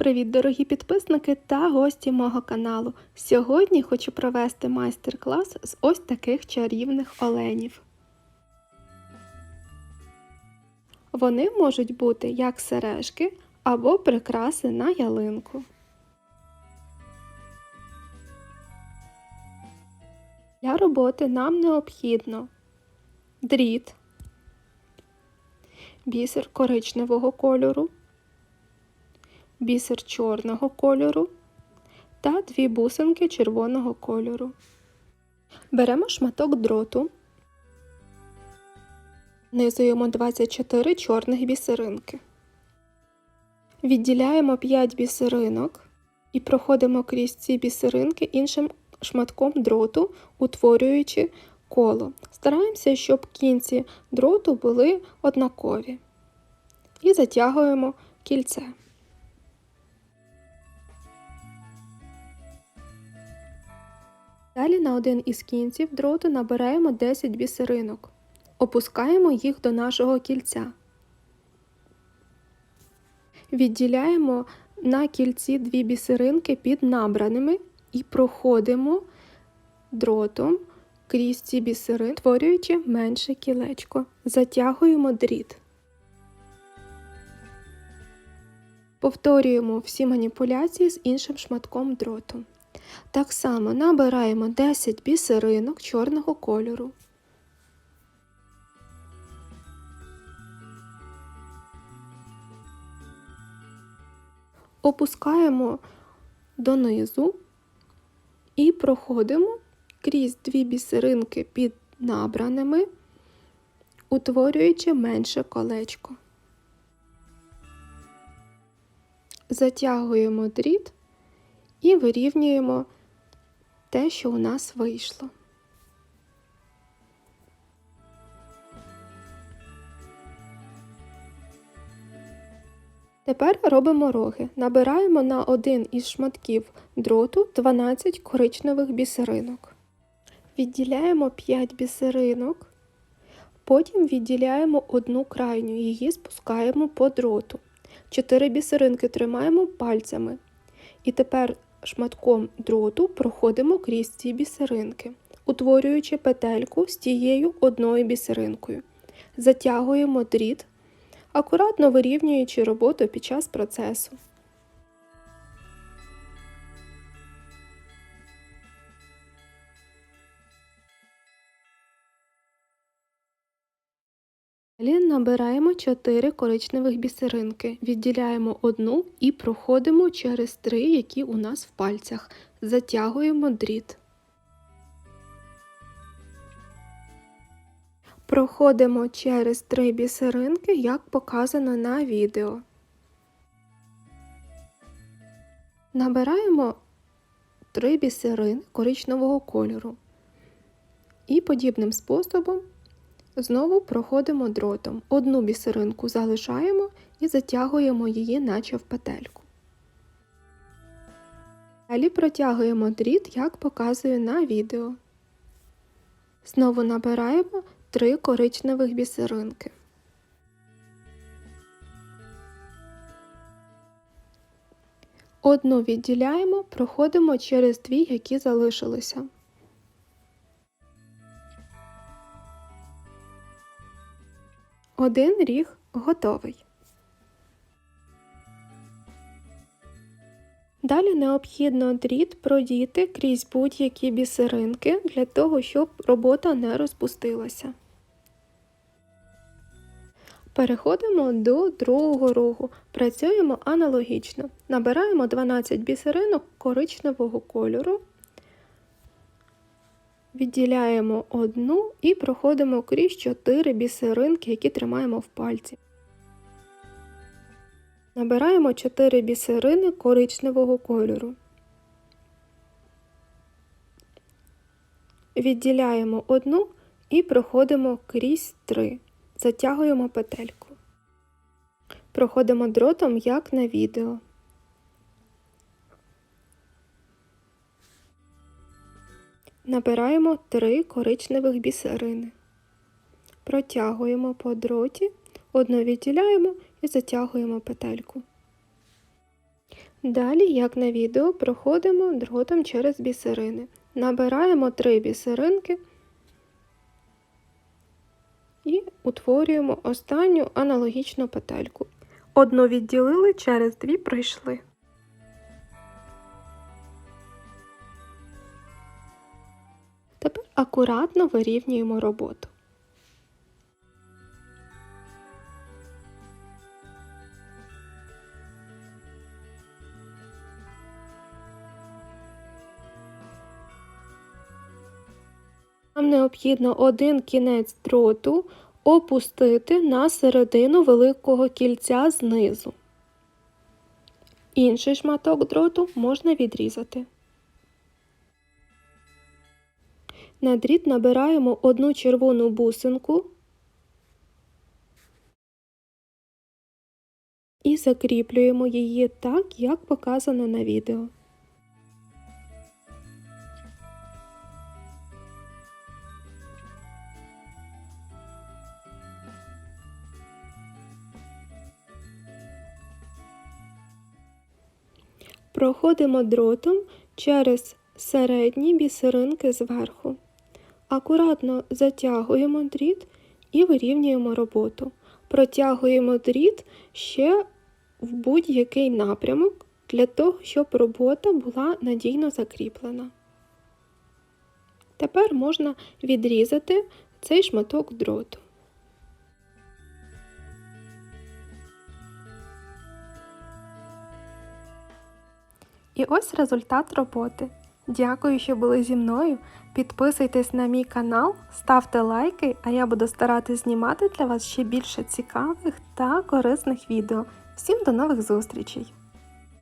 Привіт, дорогі підписники та гості мого каналу. Сьогодні хочу провести майстер-клас з ось таких чарівних оленів. Вони можуть бути як сережки або прикраси на ялинку. Для роботи нам необхідно дріт, бісер коричневого кольору, бісер чорного кольору та дві бусинки червоного кольору. Беремо шматок дроту, низуємо 24 чорних бісеринки. Відділяємо 5 бісеринок і проходимо крізь ці бісеринки іншим шматком дроту, утворюючи коло. Стараємося, щоб кінці дроту були однакові. І затягуємо кільце. Далі на один із кінців дроту набираємо 10 бісеринок. Опускаємо їх до нашого кільця. Відділяємо на кільці дві бісеринки під набраними і проходимо дротом крізь ці бісери, створюючи менше кілечко. Затягуємо дріт. Повторюємо всі маніпуляції з іншим шматком дроту. Так само набираємо 10 бісеринок чорного кольору. Опускаємо донизу і проходимо крізь дві бісеринки під набраними, утворюючи менше колечко. Затягуємо дріт і вирівнюємо те, що у нас вийшло. Тепер робимо роги. Набираємо на один із шматків дроту 12 коричневих бісеринок. Відділяємо 5 бісеринок, потім відділяємо одну крайню, її спускаємо по дроту. 4 бісеринки тримаємо пальцями. І тепер шматком дроту проходимо крізь ці бісеринки, утворюючи петельку з тією одною бісеринкою. Затягуємо дріт, акуратно вирівнюючи роботу під час процесу. Далі набираємо 4 коричневих бісеринки, відділяємо одну і проходимо через три, які у нас в пальцях. Затягуємо дріт. Проходимо через три бісеринки, як показано на відео. Набираємо три бісерин коричневого кольору. І подібним способом Знову проходимо дротом. Одну бісеринку залишаємо і затягуємо її, наче в петельку. Далі протягуємо дріт, як показую на відео. Знову набираємо три коричневих бісеринки. Одну відділяємо, проходимо через дві, які залишилися. Один ріг готовий. Далі необхідно дріт продіти крізь будь-які бісеринки для того, щоб робота не розпустилася. Переходимо до другого рогу. Працюємо аналогічно. Набираємо 12 бісеринок коричневого кольору Відділяємо одну і проходимо крізь 4 бісеринки, які тримаємо в пальці. Набираємо 4 бісерини коричневого кольору. Відділяємо одну і проходимо крізь 3. Затягуємо петельку. Проходимо дротом, як на відео. Набираємо 3 коричневих бісерини. Протягуємо по дроті, одну відділяємо і затягуємо петельку. Далі, як на відео, проходимо дротом через бісерини. Набираємо три бісеринки і утворюємо останню аналогічну петельку. Одну відділили, через дві пройшли. Акуратно вирівнюємо роботу. Нам необхідно один кінець дроту опустити на середину великого кільця знизу. Інший шматок дроту можна відрізати. На дріт набираємо одну червону бусинку і закріплюємо її так, як показано на відео. Проходимо дротом через середні бісеринки зверху. Акуратно затягуємо дріт і вирівнюємо роботу. Протягуємо дріт ще в будь-який напрямок для того, щоб робота була надійно закріплена. Тепер можна відрізати цей шматок дроту. І ось результат роботи. Дякую, що були зі мною. Підписуйтесь на мій канал, ставте лайки, а я буду старатися знімати для вас ще більше цікавих та корисних відео. Всім до нових зустрічей!